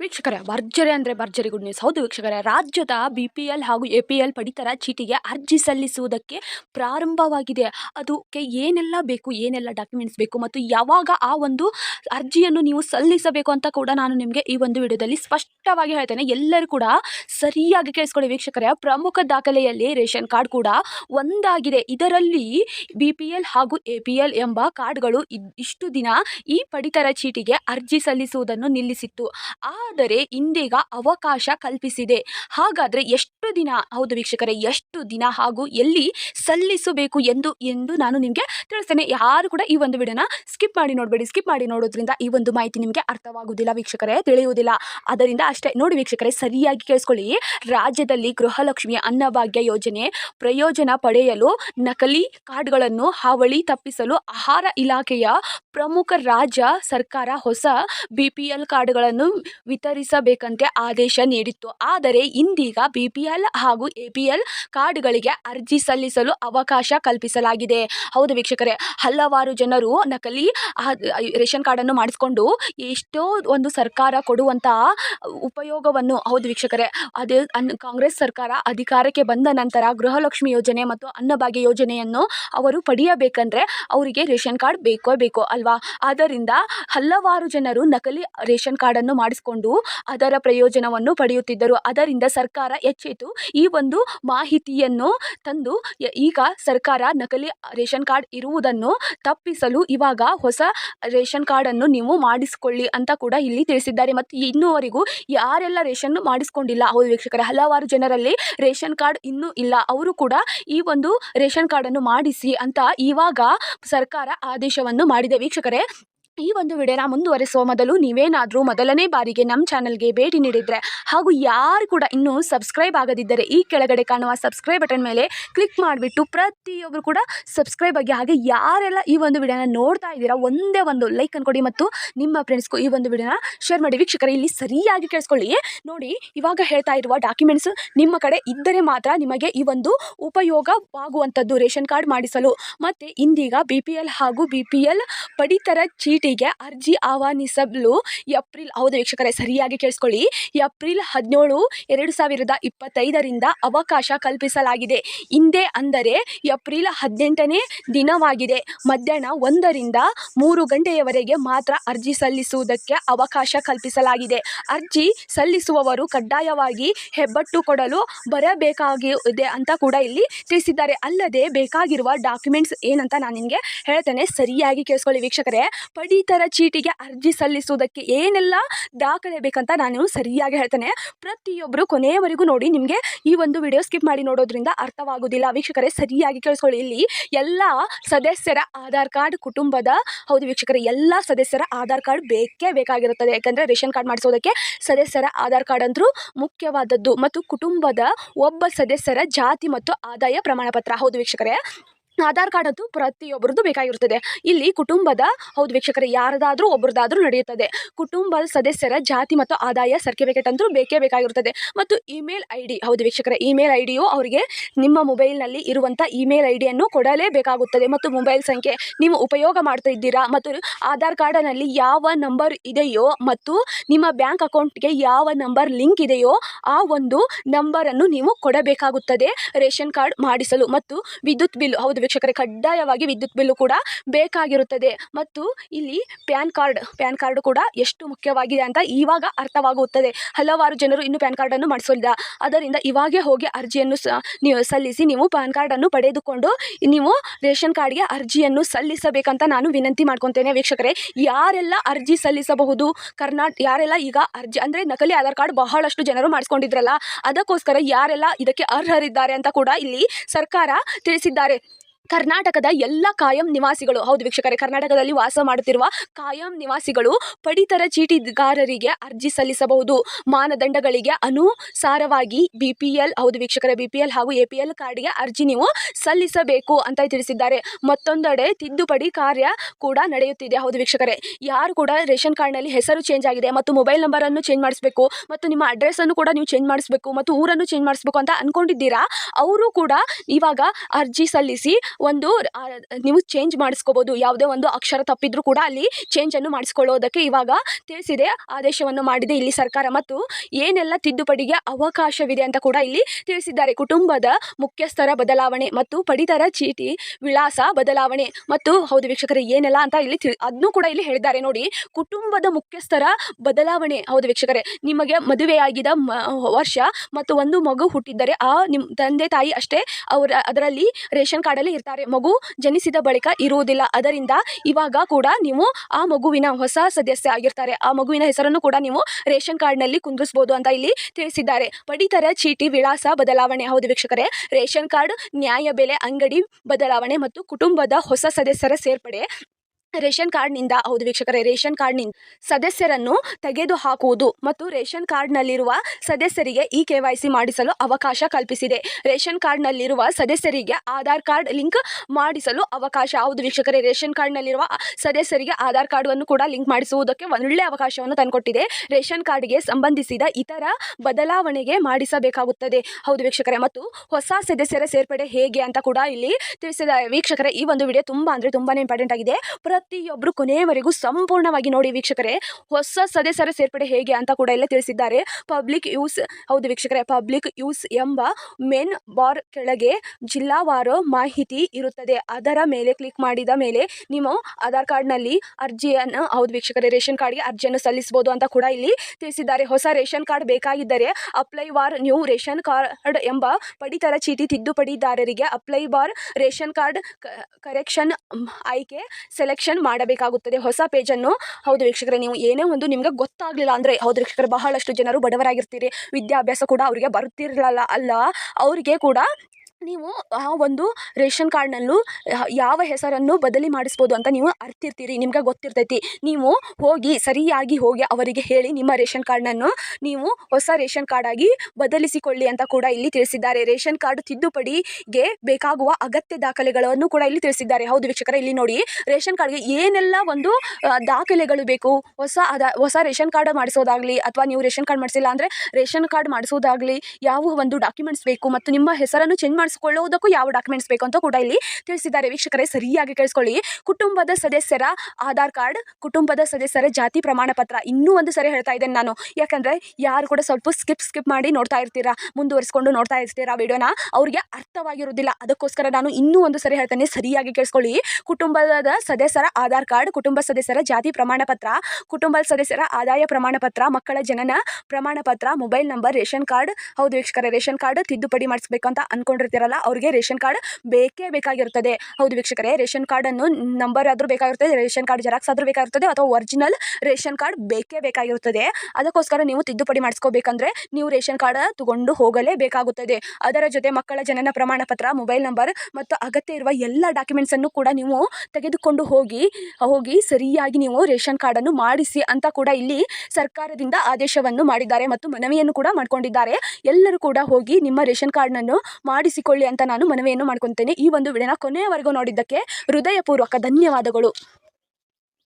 ವೀಕ್ಷಕರೇ, ಭರ್ಜರಿ ಅಂದರೆ ಭರ್ಜರಿ ಗುಡ್ ನ್ಯೂಸ್ ಹೌದು ವೀಕ್ಷಕರೇ, ರಾಜ್ಯದ ಬಿ ಪಿ ಎಲ್ ಹಾಗೂ ಎ ಪಿ ಎಲ್ ಪಡಿತರ ಚೀಟಿಗೆ ಅರ್ಜಿ ಸಲ್ಲಿಸುವುದಕ್ಕೆ ಪ್ರಾರಂಭವಾಗಿದೆ. ಅದಕ್ಕೆ ಏನೆಲ್ಲ ಬೇಕು, ಏನೆಲ್ಲ ಡಾಕ್ಯುಮೆಂಟ್ಸ್ ಬೇಕು ಮತ್ತು ಯಾವಾಗ ಆ ಒಂದು ಅರ್ಜಿಯನ್ನು ನೀವು ಸಲ್ಲಿಸಬೇಕು ಅಂತ ಕೂಡ ನಾನು ನಿಮಗೆ ಈ ಒಂದು ವಿಡಿಯೋದಲ್ಲಿ ಸ್ಪಷ್ಟವಾಗಿ ಹೇಳ್ತೇನೆ. ಎಲ್ಲರೂ ಕೂಡ ಸರಿಯಾಗಿ ಕೇಳಿಸ್ಕೊಳ್ಳಿ ವೀಕ್ಷಕರೇ. ಪ್ರಮುಖ ದಾಖಲೆಯಲ್ಲಿ ರೇಷನ್ ಕಾರ್ಡ್ ಕೂಡ ಒಂದಾಗಿದೆ. ಇದರಲ್ಲಿ ಬಿ ಪಿ ಎಲ್ ಹಾಗೂ ಎ ಪಿ ಎಲ್ ಎಂಬ ಕಾರ್ಡ್ಗಳು ಇಷ್ಟು ದಿನ ಈ ಪಡಿತರ ಚೀಟಿಗೆ ಅರ್ಜಿ ಸಲ್ಲಿಸುವುದನ್ನು ನಿಲ್ಲಿಸಿತ್ತು. ಆದರೆ ಇಂದೀಗ ಅವಕಾಶ ಕಲ್ಪಿಸಿದೆ. ಹಾಗಾದರೆ ಎಷ್ಟು ದಿನ, ಹೌದು ವೀಕ್ಷಕರೇ, ಎಷ್ಟು ದಿನ ಹಾಗೂ ಎಲ್ಲಿ ಸಲ್ಲಿಸಬೇಕು ಎಂದು ಎಂದು ನಾನು ನಿಮಗೆ ತಿಳಿಸ್ತೇನೆ. ಯಾರು ಕೂಡ ಈ ಒಂದು ವಿಡಿಯೋನ ಸ್ಕಿಪ್ ಮಾಡಿ ನೋಡಬೇಡಿ. ಸ್ಕಿಪ್ ಮಾಡಿ ನೋಡೋದ್ರಿಂದ ಈ ಒಂದು ಮಾಹಿತಿ ನಿಮಗೆ ಅರ್ಥವಾಗುವುದಿಲ್ಲ ವೀಕ್ಷಕರೇ, ತಿಳಿಯುವುದಿಲ್ಲ. ಅದರಿಂದ ಅಷ್ಟೇ, ನೋಡಿ ವೀಕ್ಷಕರೇ, ಸರಿಯಾಗಿ ಕೇಳಿಸ್ಕೊಳ್ಳಿ. ರಾಜ್ಯದಲ್ಲಿ ಗೃಹಲಕ್ಷ್ಮಿ ಅನ್ನಭಾಗ್ಯ ಯೋಜನೆ ಪ್ರಯೋಜನ ಪಡೆಯಲು ನಕಲಿ ಕಾರ್ಡ್ಗಳನ್ನು ಹಾವಳಿ ತಪ್ಪಿಸಲು ಆಹಾರ ಇಲಾಖೆಯ ಪ್ರಮುಖ ರಾಜ್ಯ ಸರ್ಕಾರ ಹೊಸ ಬಿ ಪಿ ಎಲ್ ಕಾರ್ಡ್ಗಳನ್ನು ವಿತರಿಸಬೇಕಂತೆ ಆದೇಶ ನೀಡಿತ್ತು. ಆದರೆ ಇಂದೀಗ ಬಿಪಿಎಲ್ ಹಾಗೂ ಎಪಿಎಲ್ ಕಾರ್ಡ್ಗಳಿಗೆ ಅರ್ಜಿ ಸಲ್ಲಿಸಲು ಅವಕಾಶ ಕಲ್ಪಿಸಲಾಗಿದೆ. ಹೌದು ವೀಕ್ಷಕರೇ, ಹಲವಾರು ಜನರು ನಕಲಿ ರೇಷನ್ ಕಾರ್ಡನ್ನು ಮಾಡಿಸಿಕೊಂಡು ಎಷ್ಟೋ ಒಂದು ಸರ್ಕಾರ ಕೊಡುವಂತಹ ಉಪಯೋಗವನ್ನು, ಹೌದು ವೀಕ್ಷಕರೇ, ಅದೇ ಕಾಂಗ್ರೆಸ್ ಸರ್ಕಾರ ಅಧಿಕಾರಕ್ಕೆ ಬಂದ ನಂತರ ಗೃಹಲಕ್ಷ್ಮಿ ಯೋಜನೆ ಮತ್ತು ಅನ್ನಭಾಗ್ಯ ಯೋಜನೆಯನ್ನು ಅವರು ಪಡೆಯಬೇಕಂದ್ರೆ ಅವರಿಗೆ ರೇಷನ್ ಕಾರ್ಡ್ ಬೇಕೋ ಬೇಕೋ ಅಲ್ವಾ? ಆದ್ದರಿಂದ ಹಲವಾರು ಜನರು ನಕಲಿ ರೇಷನ್ ಕಾರ್ಡನ್ನು ಮಾಡಿಸಿಕೊಂಡು ಅದರ ಪ್ರಯೋಜನವನ್ನು ಪಡೆಯುತ್ತಿದ್ದರು. ಅದರಿಂದ ಸರ್ಕಾರ ಎಚ್ಚೆತ್ತು. ಈ ಒಂದು ಮಾಹಿತಿಯನ್ನು ತಂದು ಈಗ ಸರ್ಕಾರ ನಕಲಿ ರೇಷನ್ ಕಾರ್ಡ್ ಇರುವುದನ್ನು ತಪ್ಪಿಸಲು ಇವಾಗ ಹೊಸ ರೇಷನ್ ಕಾರ್ಡನ್ನು ನೀವು ಮಾಡಿಸಿಕೊಳ್ಳಿ ಅಂತ ಕೂಡ ಇಲ್ಲಿ ತಿಳಿಸಿದ್ದಾರೆ. ಮತ್ತು ಇನ್ನೂವರೆಗೂ ಯಾರೆಲ್ಲ ರೇಷನ್ ಮಾಡಿಸಿಕೊಂಡಿಲ್ಲ, ಹೌದು ವೀಕ್ಷಕರ, ಹಲವಾರು ಜನರಲ್ಲಿ ರೇಷನ್ ಕಾರ್ಡ್ ಇನ್ನೂ ಇಲ್ಲ. ಅವರು ಕೂಡ ಈ ಒಂದು ರೇಷನ್ ಕಾರ್ಡನ್ನು ಮಾಡಿಸಿ ಅಂತ ಇವಾಗ ಸರ್ಕಾರ ಆದೇಶವನ್ನು ಮಾಡಿದೆ. ವೀಕ್ಷಕರೇ ಈ ಒಂದು ವಿಡಿಯೋನ ಮುಂದುವರೆಸುವ ಮೊದಲು ನೀವೇನಾದರೂ ಮೊದಲನೇ ಬಾರಿಗೆ ನಮ್ಮ ಚಾನಲ್ಗೆ ಭೇಟಿ ನೀಡಿದರೆ ಹಾಗೂ ಯಾರು ಕೂಡ ಇನ್ನೂ ಸಬ್ಸ್ಕ್ರೈಬ್ ಆಗದಿದ್ದರೆ ಈ ಕೆಳಗಡೆ ಕಾಣುವ ಸಬ್ಸ್ಕ್ರೈಬ್ ಬಟನ್ ಮೇಲೆ ಕ್ಲಿಕ್ ಮಾಡಿಬಿಟ್ಟು ಪ್ರತಿಯೊಬ್ಬರು ಕೂಡ ಸಬ್ಸ್ಕ್ರೈಬ್ ಆಗಿ ಹಾಗೆ ಯಾರೆಲ್ಲ ಈ ಒಂದು ವಿಡಿಯೋನ ನೋಡ್ತಾ ಇದ್ದೀರಾ ಒಂದೇ ಒಂದು ಲೈಕ್ ಕೊಡಿ ಮತ್ತು ನಿಮ್ಮ ಫ್ರೆಂಡ್ಸ್ಗೂ ಈ ಒಂದು ವಿಡಿಯೋನ ಶೇರ್ ಮಾಡಿ. ವೀಕ್ಷಕರೇ, ಇಲ್ಲಿ ಸರಿಯಾಗಿ ಕೇಳಿಸ್ಕೊಳ್ಳಿ. ನೋಡಿ, ಇವಾಗ ಹೇಳ್ತಾ ಇರುವ ಡಾಕ್ಯುಮೆಂಟ್ಸ್ ನಿಮ್ಮ ಕಡೆ ಇದ್ದರೆ ಮಾತ್ರ ನಿಮಗೆ ಈ ಒಂದು ಉಪಯೋಗವಾಗುವಂಥದ್ದು ರೇಷನ್ ಕಾರ್ಡ್ ಮಾಡಿಸಲು. ಮತ್ತು ಇಂದೀಗ ಬಿ ಹಾಗೂ ಬಿ ಪಿ ಪಡಿತರ ಚೀಟಿಗೆ ಅರ್ಜಿ ಆಹ್ವಾನಿಸಲು ಏಪ್ರಿಲ್ ಹೌದು ವೀಕ್ಷಕರೇ, ಸರಿಯಾಗಿ ಕೇಳಿಸ್ಕೊಳ್ಳಿ. ಏಪ್ರಿಲ್ ಹದಿನೇಳು, ಎರಡು ಸಾವಿರದ ಇಪ್ಪತ್ತೈದರಿಂದ ಅವಕಾಶ ಕಲ್ಪಿಸಲಾಗಿದೆ. ಹಿಂದೆ ಅಂದರೆ ಏಪ್ರಿಲ್ ಹದಿನೆಂಟನೇ ದಿನವಾಗಿದೆ. ಮಧ್ಯಾಹ್ನ ಒಂದರಿಂದ ಮೂರು ಗಂಟೆಯವರೆಗೆ ಮಾತ್ರ ಅರ್ಜಿ ಸಲ್ಲಿಸುವುದಕ್ಕೆ ಅವಕಾಶ ಕಲ್ಪಿಸಲಾಗಿದೆ. ಅರ್ಜಿ ಸಲ್ಲಿಸುವವರು ಕಡ್ಡಾಯವಾಗಿ ಹೆಬ್ಬಟ್ಟು ಕೊಡಲು ಬರಬೇಕಾಗಿದೆ ಅಂತ ಕೂಡ ಇಲ್ಲಿ ತಿಳಿಸಿದ್ದಾರೆ. ಅಲ್ಲದೆ ಬೇಕಾಗಿರುವ ಡಾಕ್ಯುಮೆಂಟ್ಸ್ ಏನಂತ ನಾನು ನಿಮಗೆ ಹೇಳ್ತೇನೆ. ಸರಿಯಾಗಿ ಕೇಳಿಸ್ಕೊಳ್ಳಿ ವೀಕ್ಷಕರೇ. ಪಡಿತರ ಚೀಟಿಗೆ ಅರ್ಜಿ ಸಲ್ಲಿಸುವುದಕ್ಕೆ ಏನೆಲ್ಲ ದಾಖಲೆ ಬೇಕಂತ ನಾನು ಸರಿಯಾಗಿ ಹೇಳ್ತೇನೆ. ಪ್ರತಿಯೊಬ್ಬರು ಕೊನೆಯವರೆಗೂ ನೋಡಿ ನಿಮಗೆ ಈ ಒಂದು ವಿಡಿಯೋ ಸ್ಕಿಪ್ ಮಾಡಿ ನೋಡೋದ್ರಿಂದ ಅರ್ಥವಾಗುವುದಿಲ್ಲ. ವೀಕ್ಷಕರೇ, ಸರಿಯಾಗಿ ಕೇಳಿಸ್ಕೊಳ್ಳಿ. ಇಲ್ಲಿ ಎಲ್ಲ ಸದಸ್ಯರ ಆಧಾರ್ ಕಾರ್ಡ್, ಕುಟುಂಬದ, ಹೌದು ವೀಕ್ಷಕರೇ, ಎಲ್ಲ ಸದಸ್ಯರ ಆಧಾರ್ ಕಾರ್ಡ್ ಬೇಕೇ ಬೇಕಾಗಿರುತ್ತದೆ. ಯಾಕಂದರೆ ರೇಷನ್ ಕಾರ್ಡ್ ಮಾಡಿಸೋದಕ್ಕೆ ಸದಸ್ಯರ ಆಧಾರ್ ಕಾರ್ಡ್ ಅಂದರೂ ಮುಖ್ಯವಾದದ್ದು. ಮತ್ತು ಕುಟುಂಬದ ಒಬ್ಬ ಸದಸ್ಯರ ಜಾತಿ ಮತ್ತು ಆದಾಯ ಪ್ರಮಾಣ ಪತ್ರ ಹೌದು ವೀಕ್ಷಕರೇ. ಆಧಾರ್ ಕಾರ್ಡ್ ಅಂತೂ ಪ್ರತಿಯೊಬ್ಬರದ್ದು ಬೇಕಾಗಿರುತ್ತದೆ. ಇಲ್ಲಿ ಕುಟುಂಬದ, ಹೌದು ವೀಕ್ಷಕರೇ, ಯಾರದಾದ್ರೂ ಒಬ್ಬರದಾದ್ರೂ ನಡೆಯುತ್ತದೆ. ಕುಟುಂಬದ ಸದಸ್ಯರ ಜಾತಿ ಮತ್ತು ಆದಾಯ, ಸರ್ಟಿಫಿಕೇಟ್ ಅಂತೂ ಬೇಕೇ ಬೇಕಾಗಿರುತ್ತದೆ. ಮತ್ತು ಇಮೇಲ್ ಐ ಡಿ ಹೌದು ವೀಕ್ಷಕರ, ಇಮೇಲ್ ಐ ಡಿಯು ಅವರಿಗೆ ನಿಮ್ಮ ಮೊಬೈಲ್ನಲ್ಲಿ ಇರುವಂಥ ಇಮೇಲ್ ಐ ಡಿಯನ್ನು ಕೊಡಲೇಬೇಕಾಗುತ್ತದೆ. ಮತ್ತು ಮೊಬೈಲ್ ಸಂಖ್ಯೆ, ನೀವು ಉಪಯೋಗ ಮಾಡ್ತಾ ಇದ್ದೀರಾ ಮತ್ತು ಆಧಾರ್ ಕಾರ್ಡ್ನಲ್ಲಿ ಯಾವ ನಂಬರ್ ಇದೆಯೋ ಮತ್ತು ನಿಮ್ಮ ಬ್ಯಾಂಕ್ ಅಕೌಂಟ್ಗೆ ಯಾವ ನಂಬರ್ ಲಿಂಕ್ ಇದೆಯೋ ಆ ಒಂದು ನಂಬರನ್ನು ನೀವು ಕೊಡಬೇಕಾಗುತ್ತದೆ. ರೇಷನ್ ಕಾರ್ಡ್ ಮಾಡಿಸಲು ಮತ್ತು ವಿದ್ಯುತ್ ಬಿಲ್ ಹೌದು ವೀಕ್ಷಕರೇ, ಕಡ್ಡಾಯವಾಗಿ ವಿದ್ಯುತ್ ಬಿಲ್ಲು ಕೂಡ ಬೇಕಾಗಿರುತ್ತದೆ. ಮತ್ತು ಇಲ್ಲಿ ಪ್ಯಾನ್ ಕಾರ್ಡ್ ಪ್ಯಾನ್ ಕಾರ್ಡ್ ಕೂಡ ಎಷ್ಟು ಮುಖ್ಯವಾಗಿದೆ ಅಂತ ಇವಾಗ ಅರ್ಥವಾಗುತ್ತದೆ. ಹಲವಾರು ಜನರು ಇನ್ನೂ ಪ್ಯಾನ್ ಕಾರ್ಡನ್ನು ಮಾಡಿಸಲಿಲ್ಲ ಅದರಿಂದ ಇವಾಗೇ ಹೋಗಿ ಅರ್ಜಿಯನ್ನು ನೀವು ಸಲ್ಲಿಸಿ, ನೀವು ಪ್ಯಾನ್ ಕಾರ್ಡನ್ನು ಪಡೆದುಕೊಂಡು ನೀವು ರೇಷನ್ ಕಾರ್ಡ್ಗೆ ಅರ್ಜಿಯನ್ನು ಸಲ್ಲಿಸಬೇಕಂತ ನಾನು ವಿನಂತಿ ಮಾಡ್ಕೊತೇನೆ ವೀಕ್ಷಕರೇ. ಯಾರೆಲ್ಲ ಅರ್ಜಿ ಸಲ್ಲಿಸಬಹುದು? ಕರ್ನಾಟಕ ಯಾರೆಲ್ಲ ಈಗ ಅರ್ಜಿ, ಅಂದರೆ ನಕಲಿ ಆಧಾರ್ ಕಾರ್ಡ್ ಬಹಳಷ್ಟು ಜನರು ಮಾಡಿಸ್ಕೊಂಡಿದ್ರಲ್ಲ, ಅದಕ್ಕೋಸ್ಕರ ಯಾರೆಲ್ಲ ಇದಕ್ಕೆ ಅರ್ಹರಿದ್ದಾರೆ ಅಂತ ಕೂಡ ಇಲ್ಲಿ ಸರ್ಕಾರ ತಿಳಿಸಿದ್ದಾರೆ. ಕರ್ನಾಟಕದ ಎಲ್ಲ ಕಾಯಂ ನಿವಾಸಿಗಳು, ಹೌದು ವೀಕ್ಷಕರೇ, ಕರ್ನಾಟಕದಲ್ಲಿ ವಾಸ ಮಾಡುತ್ತಿರುವ ಕಾಯಂ ನಿವಾಸಿಗಳು ಪಡಿತರ ಚೀಟಿಗಾರರಿಗೆ ಅರ್ಜಿ ಸಲ್ಲಿಸಬಹುದು. ಮಾನದಂಡಗಳಿಗೆ ಅನುಸಾರವಾಗಿ ಬಿ ಪಿ ಎಲ್ ಹೌದು ವೀಕ್ಷಕರೇ ಬಿ ಪಿ ಎಲ್ ಹಾಗೂ ಎ ಪಿ ಎಲ್ ಕಾರ್ಡ್ಗೆ ಅರ್ಜಿ ನೀವು ಸಲ್ಲಿಸಬೇಕು ಅಂತ ತಿಳಿಸಿದ್ದಾರೆ. ಮತ್ತೊಂದೆಡೆ ತಿದ್ದುಪಡಿ ಕಾರ್ಯ ಕೂಡ ನಡೆಯುತ್ತಿದೆ, ಹೌದು ವೀಕ್ಷಕರೇ. ಯಾರು ಕೂಡ ರೇಷನ್ ಕಾರ್ಡ್ನಲ್ಲಿ ಹೆಸರು ಚೇಂಜ್ ಆಗಿದೆ ಮತ್ತು ಮೊಬೈಲ್ ನಂಬರನ್ನು ಚೇಂಜ್ ಮಾಡಿಸಬೇಕು ಮತ್ತು ನಿಮ್ಮ ಅಡ್ರೆಸ್ಸನ್ನು ಕೂಡ ನೀವು ಚೇಂಜ್ ಮಾಡಿಸಬೇಕು ಮತ್ತು ಊರನ್ನು ಚೇಂಜ್ ಮಾಡಿಸಬೇಕು ಅಂತ ಅಂದ್ಕೊಂಡಿದ್ದೀರಾ ಅವರು ಕೂಡ ಇವಾಗ ಅರ್ಜಿ ಸಲ್ಲಿಸಿ ಒಂದು ನೀವು ಚೇಂಜ್ ಮಾಡಿಸ್ಕೋಬೋದು. ಯಾವುದೇ ಒಂದು ಅಕ್ಷರ ತಪ್ಪಿದ್ರೂ ಕೂಡ ಅಲ್ಲಿ ಚೇಂಜನ್ನು ಮಾಡಿಸ್ಕೊಳ್ಳೋದಕ್ಕೆ ಇವಾಗ ತಿಳಿಸಿದೆ, ಆದೇಶವನ್ನು ಮಾಡಿದೆ ಇಲ್ಲಿ ಸರ್ಕಾರ. ಮತ್ತು ಏನೆಲ್ಲ ತಿದ್ದುಪಡಿಗೆ ಅವಕಾಶವಿದೆ ಅಂತ ಕೂಡ ಇಲ್ಲಿ ತಿಳಿಸಿದ್ದಾರೆ. ಕುಟುಂಬದ ಮುಖ್ಯಸ್ಥರ ಬದಲಾವಣೆ ಮತ್ತು ಪಡಿತರ ಚೀಟಿ ವಿಳಾಸ ಬದಲಾವಣೆ ಮತ್ತು, ಹೌದು ವೀಕ್ಷಕರೇ, ಏನೆಲ್ಲ ಅಂತ ಇಲ್ಲಿ ತಿಳಿ ಅದನ್ನು ಕೂಡ ಇಲ್ಲಿ ಹೇಳಿದ್ದಾರೆ. ನೋಡಿ, ಕುಟುಂಬದ ಮುಖ್ಯಸ್ಥರ ಬದಲಾವಣೆ, ಹೌದು ವೀಕ್ಷಕರೇ, ನಿಮಗೆ ಮದುವೆಯಾಗಿದ ವರ್ಷ ಮತ್ತು ಒಂದು ಮಗು ಹುಟ್ಟಿದ್ದರೆ, ಆ ನಿಮ್ಮ ತಂದೆ ತಾಯಿ ಅಷ್ಟೇ ಅವರ, ಅದರಲ್ಲಿ ರೇಷನ್ ಕಾರ್ಡಲ್ಲಿ ಇರ್ತಾರೆ. ಮಗು ಜನಿಸಿದ ಬಳಿಕ ಇರುವುದಿಲ್ಲ. ಅದರಿಂದ ಇವಾಗ ಕೂಡ ನೀವು ಆ ಮಗುವಿನ ಹೊಸ ಸದಸ್ಯ ಆಗಿರ್ತಾರೆ. ಆ ಮಗುವಿನ ಹೆಸರನ್ನು ಕೂಡ ನೀವು ರೇಷನ್ ಕಾರ್ಡ್ನಲ್ಲಿ ಕುಂದಿಸಬಹುದು ಅಂತ ಇಲ್ಲಿ ತಿಳಿಸಿದ್ದಾರೆ. ಪಡಿತರ ಚೀಟಿ ವಿಳಾಸ ಬದಲಾವಣೆ. ಹೌದು ವೀಕ್ಷಕರೇ, ರೇಷನ್ ಕಾರ್ಡ್, ನ್ಯಾಯ ಬೆಲೆ ಅಂಗಡಿ ಬದಲಾವಣೆ ಮತ್ತು ಕುಟುಂಬದ ಹೊಸ ಸದಸ್ಯರ ಸೇರ್ಪಡೆ ರೇಷನ್ ಕಾರ್ಡ್ನಿಂದ, ಹೌದು ವೀಕ್ಷಕರೇ, ರೇಷನ್ ಕಾರ್ಡ್ನಿಂದ ಸದಸ್ಯರನ್ನು ತೆಗೆದು ಹಾಕುವುದು ಮತ್ತು ರೇಷನ್ ಕಾರ್ಡ್ನಲ್ಲಿರುವ ಸದಸ್ಯರಿಗೆ ಇ ಕೆ ವೈ ಸಿ ಮಾಡಿಸಲು ಅವಕಾಶ ಕಲ್ಪಿಸಿದೆ. ರೇಷನ್ ಕಾರ್ಡ್ನಲ್ಲಿರುವ ಸದಸ್ಯರಿಗೆ ಆಧಾರ್ ಕಾರ್ಡ್ ಲಿಂಕ್ ಮಾಡಿಸಲು ಅವಕಾಶ, ಹೌದು ವೀಕ್ಷಕರೇ, ರೇಷನ್ ಕಾರ್ಡ್ನಲ್ಲಿರುವ ಸದಸ್ಯರಿಗೆ ಆಧಾರ್ ಕಾರ್ಡನ್ನು ಕೂಡ ಲಿಂಕ್ ಮಾಡಿಸುವುದಕ್ಕೆ ಒಳ್ಳೆ ಅವಕಾಶವನ್ನು ತಂದುಕೊಟ್ಟಿದೆ. ರೇಷನ್ ಕಾರ್ಡ್ಗೆ ಸಂಬಂಧಿಸಿದ ಇತರ ಬದಲಾವಣೆಗೆ ಮಾಡಿಸಬೇಕಾಗುತ್ತದೆ. ಹೌದು ವೀಕ್ಷಕರೇ, ಮತ್ತು ಹೊಸ ಸದಸ್ಯರ ಸೇರ್ಪಡೆ ಹೇಗೆ ಅಂತ ಕೂಡ ಇಲ್ಲಿ ತಿಳಿಸಿದ ವೀಕ್ಷಕರೇ, ಈ ಒಂದು ವಿಡಿಯೋ ತುಂಬ ಅಂದರೆ ತುಂಬಾ ಇಂಪಾರ್ಟೆಂಟ್ ಆಗಿದೆ. ಪ್ರತಿಯೊಬ್ಬರು ಕೊನೆಯವರೆಗೂ ಸಂಪೂರ್ಣವಾಗಿ ನೋಡಿ ವೀಕ್ಷಕರೇ, ಹೊಸ ಸದಸ್ಯರ ಸೇರ್ಪಡೆ ಹೇಗೆ ಅಂತ ಕೂಡ ಎಲ್ಲ ತಿಳಿಸಿದ್ದಾರೆ. ಪಬ್ಲಿಕ್ ಯೂಸ್, ಹೌದು ವೀಕ್ಷಕರೇ, ಪಬ್ಲಿಕ್ ಯೂಸ್ ಎಂಬ ಮೆನ್ ಬಾರ್ ಕೆಳಗೆ ಜಿಲ್ಲಾವಾರು ಮಾಹಿತಿ ಇರುತ್ತದೆ. ಅದರ ಮೇಲೆ ಕ್ಲಿಕ್ ಮಾಡಿದ ಮೇಲೆ ನೀವು ಆಧಾರ್ ಕಾರ್ಡ್ನಲ್ಲಿ ಅರ್ಜಿಯನ್ನು, ಹೌದು ವೀಕ್ಷಕರೇ, ರೇಷನ್ ಕಾರ್ಡ್ಗೆ ಅರ್ಜಿಯನ್ನು ಸಲ್ಲಿಸಬಹುದು ಅಂತ ಕೂಡ ಇಲ್ಲಿ ತಿಳಿಸಿದ್ದಾರೆ. ಹೊಸ ration card ಬೇಕಾಗಿದ್ದರೆ apply bar, new ration card ಎಂಬ ಪಡಿತರ ಚೀಟಿ ತಿದ್ದುಪಡಿದಾರರಿಗೆ apply bar ration card correction ಆಯ್ಕೆ, ಸೆಲೆಕ್ಷನ್ ಮಾಡಬೇಕಾಗುತ್ತದೆ. ಹೊಸ ಪೇಜನ್ನು ಹೌದು ವೀಕ್ಷಕರೇ, ನೀವು ಏನೇ ಒಂದು ನಿಮಗೆ ಗೊತ್ತಾಗಲಿಲ್ಲ ಅಂದರೆ, ಹೌದು ವೀಕ್ಷಕರೇ, ಬಹಳಷ್ಟು ಜನರು ಬಡವರಾಗಿರ್ತೀರಿ. ವಿದ್ಯಾಭ್ಯಾಸ ಕೂಡ ಅವರಿಗೆ ಬರುತ್ತಿರಲಿಲ್ಲ ಅಲ್ಲ. ಅವರಿಗೆ ಕೂಡ ನೀವು ಆ ಒಂದು ರೇಷನ್ ಕಾರ್ಡ್ನಲ್ಲೂ ಯಾವ ಹೆಸರನ್ನು ಬದಲಿ ಮಾಡಿಸ್ಬೋದು ಅಂತ ನೀವು ಅರ್ತಿರ್ತೀರಿ, ನಿಮ್ಗೆ ಗೊತ್ತಿರ್ತೈತಿ. ನೀವು ಹೋಗಿ ಸರಿಯಾಗಿ ಹೋಗಿ ಅವರಿಗೆ ಹೇಳಿ ನಿಮ್ಮ ರೇಷನ್ ಕಾರ್ಡ್ನನ್ನು ನೀವು ಹೊಸ ರೇಷನ್ ಕಾರ್ಡ್ ಆಗಿ ಬದಲಿಸಿಕೊಳ್ಳಿ ಅಂತ ಕೂಡ ಇಲ್ಲಿ ತಿಳಿಸಿದ್ದಾರೆ. ರೇಷನ್ ಕಾರ್ಡ್ ತಿದ್ದುಪಡಿಗೆ ಬೇಕಾಗುವ ಅಗತ್ಯ ದಾಖಲೆಗಳನ್ನು ಕೂಡ ಇಲ್ಲಿ ತಿಳಿಸಿದ್ದಾರೆ. ಹೌದು ವೀಕ್ಷಕರ, ಇಲ್ಲಿ ನೋಡಿ ರೇಷನ್ ಕಾರ್ಡ್ಗೆ ಏನೆಲ್ಲ ಒಂದು ದಾಖಲೆಗಳು ಬೇಕು? ಹೊಸ ಅದ, ಹೊಸ ರೇಷನ್ ಕಾರ್ಡ್ ಮಾಡಿಸೋದಾಗಲಿ ಅಥವಾ ನೀವು ರೇಷನ್ ಕಾರ್ಡ್ ಮಾಡಿಸಿಲ್ಲ ಅಂದರೆ ರೇಷನ್ ಕಾರ್ಡ್ ಮಾಡಿಸೋದಾಗಲಿ ಯಾವ ಒಂದು ಡಾಕ್ಯುಮೆಂಟ್ಸ್ ಬೇಕು ಮತ್ತು ನಿಮ್ಮ ಹೆಸರನ್ನು ಚೇಂಜ್ ಮಾಡಿಸ್ಕೊಳ್ಳೋದಕ್ಕೂ ಯಾವ ಡಾಕ್ಯುಮೆಂಟ್ಸ್ ಬೇಕು ಅಂತ ಕೂಡ ಇಲ್ಲಿ ತಿಳಿಸಿದ್ದಾರೆ. ವೀಕ್ಷಕರೇ, ಸರಿಯಾಗಿ ಕೇಳಿಸ್ಕೊಳ್ಳಿ. ಕುಟುಂಬದ ಸದಸ್ಯರ ಆಧಾರ್ ಕಾರ್ಡ್, ಕುಟುಂಬದ ಸದಸ್ಯರ ಜಾತಿ ಪ್ರಮಾಣ ಪತ್ರ ಇನ್ನೂ ಒಂದು ಸರಿ ಹೇಳ್ತಾ ಇದ್ದೇನೆ ನಾನು. ಯಾಕಂದರೆ ಯಾರು ಕೂಡ ಸ್ವಲ್ಪ ಸ್ಕಿಪ್ ಸ್ಕಿಪ್ ಮಾಡಿ ನೋಡ್ತಾ ಇರ್ತೀರಾ, ಮುಂದುವರಿಸ್ಕೊಂಡು ನೋಡ್ತಾ ಇರ್ತೀರಾ ವಿಡಿಯೋನ, ಅವರಿಗೆ ಅರ್ಥವಾಗಿರೋದಿಲ್ಲ ಅದಕ್ಕೋಸ್ಕರ ನಾನು ಇನ್ನೂ ಒಂದು ಸರಿ ಹೇಳ್ತೇನೆ, ಸರಿಯಾಗಿ ಕೇಳಿಸ್ಕೊಳ್ಳಿ. ಕುಟುಂಬದ ಸದಸ್ಯರ ಆಧಾರ್ ಕಾರ್ಡ್, ಕುಟುಂಬ ಸದಸ್ಯರ ಜಾತಿ ಪ್ರಮಾಣ ಪತ್ರ, ಕುಟುಂಬದ ಸದಸ್ಯರ ಆದಾಯ ಪ್ರಮಾಣ ಪತ್ರ, ಮಕ್ಕಳ ಜನನ ಪ್ರಮಾಣ ಪತ್ರ, ಮೊಬೈಲ್ ನಂಬರ್, ರೇಷನ್ ಕಾರ್ಡ್. ಹೌದು ವೀಕ್ಷಕರೇ, ರೇಷನ್ ಕಾರ್ಡ್ ತಿದ್ದುಪಡಿ ಮಾಡಿಸ್ಬೇಕು ಅಂತ ಅನ್ಕೊಂಡಿರ್ತೀರಲ್ಲ ಅವರಿಗೆ ರೇಷನ್ ಕಾರ್ಡ್ ಬೇಕೇ ಬೇಕಾಗಿರ್ತದೆ ಹೌದು ವೀಕ್ಷಕರೇ, ರೇಷನ್ ಕಾರ್ಡನ್ನು ನಂಬರ್ ಆದರೂ ಬೇಕಾಗಿರ್ತದೆ ರೇಷನ್ ಕಾರ್ಡ್ ಜೆರಾಕ್ಸ್ ಆದರೂ ಬೇಕಾಗಿರ್ತದೆ ಅಥವಾ ಒರಿಜಿನಲ್ ರೇಷನ್ ಕಾರ್ಡ್ ಬೇಕೇ ಬೇಕಾಗಿರುತ್ತದೆ. ಅದಕ್ಕೋಸ್ಕರ ನೀವು ತಿದ್ದುಪಡಿ ಮಾಡಿಸ್ಕೋಬೇಕಂದ್ರೆ ನೀವು ರೇಷನ್ ಕಾರ್ಡ್ ತಗೊಂಡು ಹೋಗಲೇ ಬೇಕಾಗುತ್ತದೆ ಅದರ ಜೊತೆ ಮಕ್ಕಳ ಜನನ ಪ್ರಮಾಣ ಪತ್ರ ಮೊಬೈಲ್ ನಂಬರ್ ಮತ್ತು ಅಗತ್ಯ ಇರುವ ಎಲ್ಲ ಡಾಕ್ಯುಮೆಂಟ್ಸನ್ನು ಕೂಡ ನೀವು ತೆಗೆದುಕೊಂಡು ಹೋಗಿ ಹೋಗಿ ಸರಿಯಾಗಿ ನೀವು ರೇಷನ್ ಕಾರ್ಡನ್ನು ಮಾಡಿಸಿ ಅಂತ ಕೂಡ ಇಲ್ಲಿ ಸರ್ಕಾರದಿಂದ ಆದೇಶವನ್ನು ಮಾಡಿದ್ದಾರೆ ಮತ್ತು ಮನವಿಯನ್ನು ಕೂಡ ಮಾಡಿಕೊಂಡಿದ್ದಾರೆ. ಎಲ್ಲರೂ ಕೂಡ ಹೋಗಿ ನಿಮ್ಮ ರೇಷನ್ ಕಾರ್ಡ್ನನ್ನು ಮಾಡಿಸಿಕೊಳ್ಳಿ ಅಂತ ನಾನು ಮನವಿಯನ್ನು ಮಾಡ್ಕೊತೇನೆ. ಈ ಒಂದು ವಿಡಿಯೋನ ಕೊನೆಯವರೆಗೂ ನೋಡಿದ್ದಕ್ಕೆ ಹೃದಯಪೂರ್ವಕ ಧನ್ಯವಾದಗಳು.